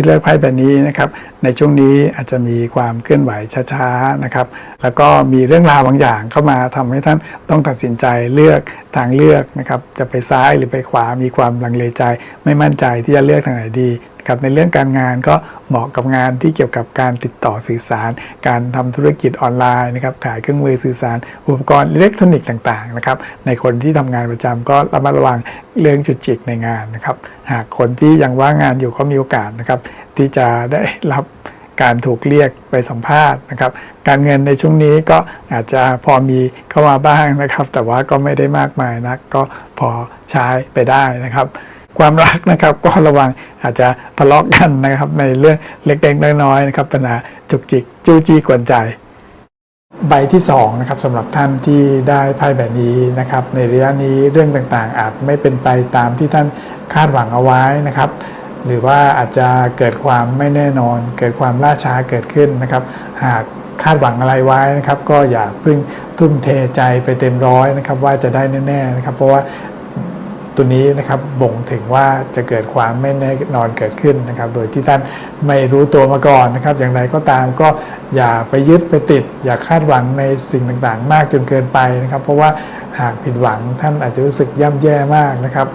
ที่เลือกไพ่แบบนี้นะครับในช่วงนี้อาจจะมีความเคลื่อนไหวช้าๆนะครับ แล้วก็มีเรื่องราวบางอย่างเข้ามาทำให้ท่านต้องตัดสินใจเลือกทางเลือกนะครับจะไปซ้ายหรือไปขวามีความลังเลใจ ไม่มั่นใจที่จะเลือกทางไหนดีครับในเรื่องการงานก็เหมาะกับงานที่เกี่ยวกับการติดต่อสื่อสาร การทำธุรกิจออนไลน์นะครับขายเครื่องมือสื่อสาร อุปกรณ์อิเล็กทรอนิกส์ต่างๆนะครับในคนที่ทำงานประจำก็ระมัดระวังเรื่องจุดจิกในงานนะครับหากคนที่ยังว่างงานอยู่ก็มีโอกาสนะครับที่จะได้รับการถูกเรียกไปสัมภาษณ์นะครับ การเงินในช่วงนี้ก็อาจจะพอมีเข้ามาบ้างนะครับ แต่ว่าก็ไม่ได้มากมายนักก็พอใช้ไปได้นะครับ ความรักนะครับก็ระวังอาจจะทะเลาะกันนะครับ ในเรื่องเล็กๆน้อยๆนะครับปัญหาจุกจิกจู้จี้กวนใจ ใบที่2นะครับสำหรับท่านที่ได้ไพ่แบบนี้นะครับ ในระยะนี้เรื่องต่างๆ อาจไม่เป็นไปตามที่ท่านคาดหวังเอาไว้นะครับ หรือว่าอาจจะเกิดความไม่แน่นอน เกิดความล่าช้าเกิดขึ้นนะครับ หากคาดหวังอะไรไว้นะครับ ก็อย่าเพิ่งทุ่มเทใจไปเต็มร้อยนะครับ ว่าจะได้แน่ๆนะครับ เพราะว่าตัวนี้นะครับบ่งถึงว่าจะเกิดความไม่แน่นอนเกิดขึ้นนะครับ โดยที่ท่านไม่รู้ตัวมาก่อนนะครับ อย่างไรก็ตามก็อย่าไปยึดไปติด อย่าคาดหวังในสิ่งต่างๆ มากจนเกินไปนะครับ เพราะว่าหากผิดหวังท่านอาจจะรู้สึกย่ำแย่มากนะครับ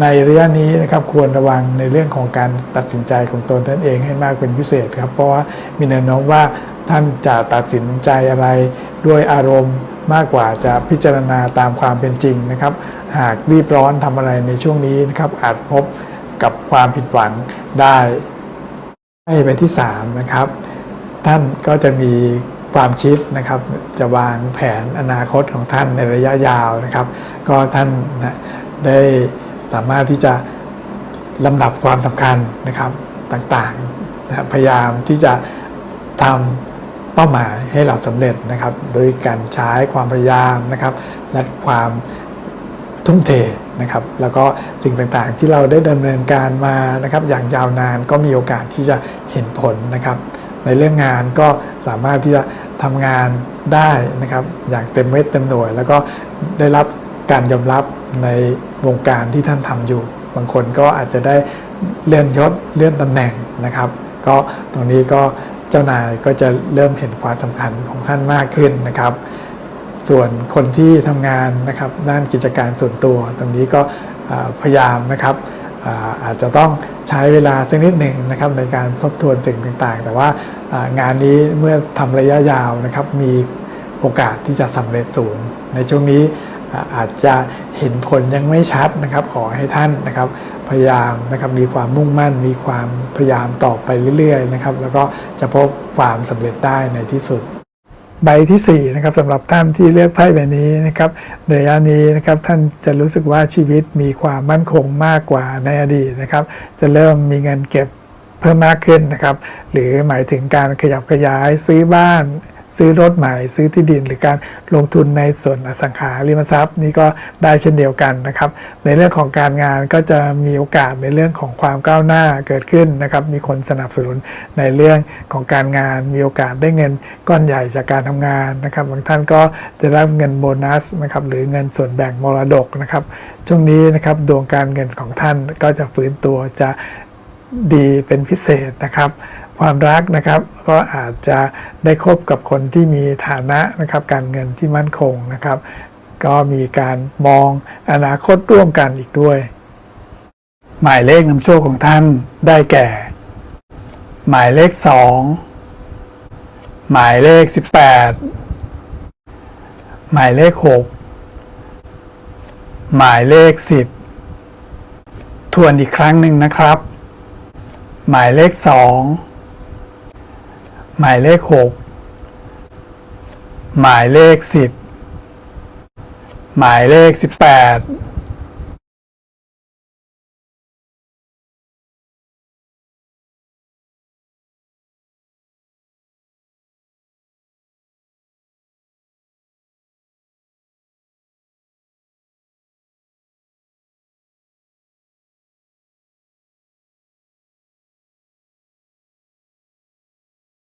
ในระยะนี้นะครับควรระวังในเรื่องของการตัดสินใจของตนท่านเองให้มากเป็นพิเศษครับเพราะว่ามีแนวโน้มว่าท่านจะตัดสินใจอะไรด้วยอารมณ์มากกว่าจะพิจารณาตามความเป็นจริงนะครับ หากรีบร้อนทำอะไรในช่วงนี้นะครับอาจพบกับความผิดหวังได้ให้ไปที่3นะครับท่านก็จะมีความคิดนะครับจะวางแผนอนาคตของท่านในระยะยาวนะครับ ก็ท่านนะได้ สามารถที่จะลำดับความสำคัญนะครับต่างๆนะครับพยายามที่จะทำเป้าหมายให้เราสำเร็จนะครับ โดยการใช้ความพยายามนะครับ และความทุ่มเทนะครับ แล้วก็สิ่งต่างๆที่เราได้ดำเนินการมานะครับ อย่างยาวนานก็มีโอกาสที่จะเห็นผลนะครับ ในเรื่องงานก็สามารถที่จะทำงานได้นะครับ อย่างเต็มเม็ดเต็มหน่วย แล้วก็ได้รับ การยอมรับในวงการที่ท่านทำอยู่ บางคนก็อาจจะได้เลื่อนยศเลื่อนตำแหน่งนะครับ ก็ตรงนี้ก็เจ้านายก็จะเริ่มเห็นความสำคัญของท่านมากขึ้นนะครับ ส่วนคนที่ทำงานนะครับด้านกิจการส่วนตัว ตรงนี้ก็พยายามนะครับอาจจะต้องใช้เวลาสักนิดหนึ่งนะครับในการทบทวนสิ่งต่างๆ แต่ว่าอ่างานนี้เมื่อทำระยะยาวนะครับมีโอกาสที่จะสำเร็จสูง ในช่วงนี้ อาอาจจะเห็นผลยังไม่ชัดนะครับ ขอให้ท่านนะครับ พยายามนะครับมีความมุ่งมั่น มีความพยายามต่อไปเรื่อยๆนะครับ แล้วก็จะพบความสำเร็จได้ในที่สุดใบที่4นะครับสำหรับท่านที่เลือกไพ่ใบนี้นะครับในระยะนี้นะครับท่านจะรู้สึกว่าชีวิตมีความมั่นคงมากกว่าในอดีตนะครับ จะเริ่มมีเงินเก็บเพิ่มมากขึ้นนะครับ หรือหมายถึงการขยับขยายซื้อบ้าน ซื้อรถใหม่ซื้อที่ดิน หรือการลงทุนในส่วนอสังหาริมทรัพย์นี่ก็ได้เช่นเดียวกันนะครับ ในเรื่องของการงานก็จะมีโอกาสในเรื่องของความก้าวหน้าเกิดขึ้นนะครับ มีคนสนับสนุนในเรื่องของการงาน มีโอกาสได้เงินก้อนใหญ่จากการทำงานนะครับ บางท่านก็จะรับเงินโบนัสนะครับหรือเงินส่วนแบ่งมรดกนะครับ ช่วงนี้นะครับดวงการเงินของท่านก็จะฟื้นตัวจะดีเป็นพิเศษนะครับ ความรักนะครับก็อาจจะได้คบกับคนที่มีฐานะนะครับการเงินที่มั่นคงนะครับ ก็มีการมองอนาคตร่วมกันอีกด้วย หมายเลขนำโชคของท่านได้แก่ หมายเลข 2 หมายเลข 18 หมายเลข 6 หมายเลขสิบทวนอีกครั้งหนึ่งนะครับ หมายเลขสอง หมายเลขหกหมายเลขสิบหมายเลขสิบแปด